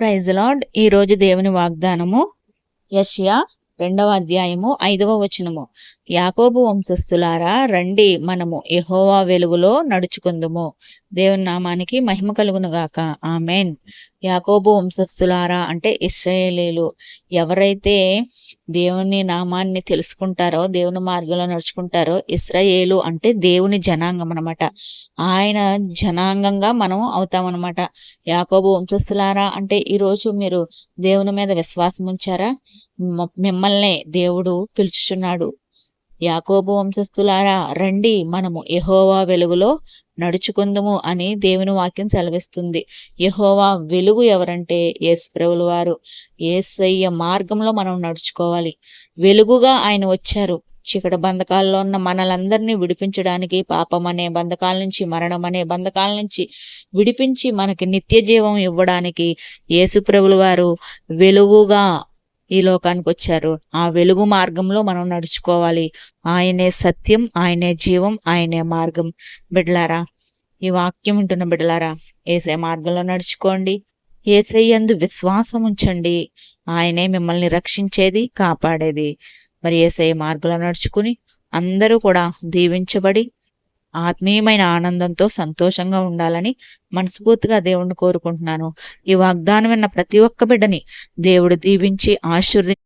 Praise lord ఈరోజు దేవుని వాగ్దానము యష్యా రెండవ అధ్యాయము ఐదవ వచనము. యాకోబు వంశస్థులారా రండి మనము యహోవా వెలుగులో నడుచుకుందుము. దేవుని నామానికి మహిమ కలుగును గాక. ఆమెన్. యాకోబు వంశస్థులారా అంటే ఇస్రాయేలీలు ఎవరైతే దేవుని నామాన్ని తెలుసుకుంటారో దేవుని మార్గంలో నడుచుకుంటారో ఇస్రాయేలు అంటే దేవుని జనాంగం అనమాట ఆయన జనాంగంగా మనం అవుతామన్నమాట యాకోబు వంశస్థులారా అంటే ఈరోజు మీరు దేవుని మీద విశ్వాసం ఉంచారా? మిమ్మల్నే దేవుడు పిలుచుచున్నాడు. యాకోబు వంశస్థులారా రండి మనము యహోవా వెలుగులో నడుచుకుందుము అని దేవుని వాక్యం సెలవిస్తుంది. యహోవా వెలుగు ఎవరంటే యేసుప్రభుల వారు. ఏసయ్య మార్గంలో మనం నడుచుకోవాలి. వెలుగుగా ఆయన వచ్చారు. చీకటి బంధకాల్లో ఉన్న మనలందరినీ విడిపించడానికి పాపం అనే బంధకాల నుంచి మరణం అనే బంధకాల నుంచి విడిపించి మనకి నిత్య జీవం ఇవ్వడానికి యేసుప్రభుల వారు వెలుగుగా ఈ లోకానికి వచ్చారు ఆ వెలుగు మార్గంలో మనం నడుచుకోవాలి. ఆయనే సత్యం ఆయనే జీవం ఆయనే మార్గం. బిడ్డలారా ఈ వాక్యం ఉంటున్న బిడ్డలారా ఏసే మార్గంలో నడుచుకోండి. ఏసయ్యందు విశ్వాసం ఉంచండి. ఆయనే మిమ్మల్ని రక్షించేది కాపాడేది. మరి ఏసఐ మార్గంలో నడుచుకుని అందరూ కూడా దీవించబడి ఆత్మీయమైన ఆనందంతో సంతోషంగా ఉండాలని మనస్ఫూర్తిగా దేవుణ్ణి కోరుకుంటున్నాను. ఈ వాగ్దానం విన్న ప్రతి ఒక్క బిడ్డని దేవుడు దీవించి ఆశీర్వదించి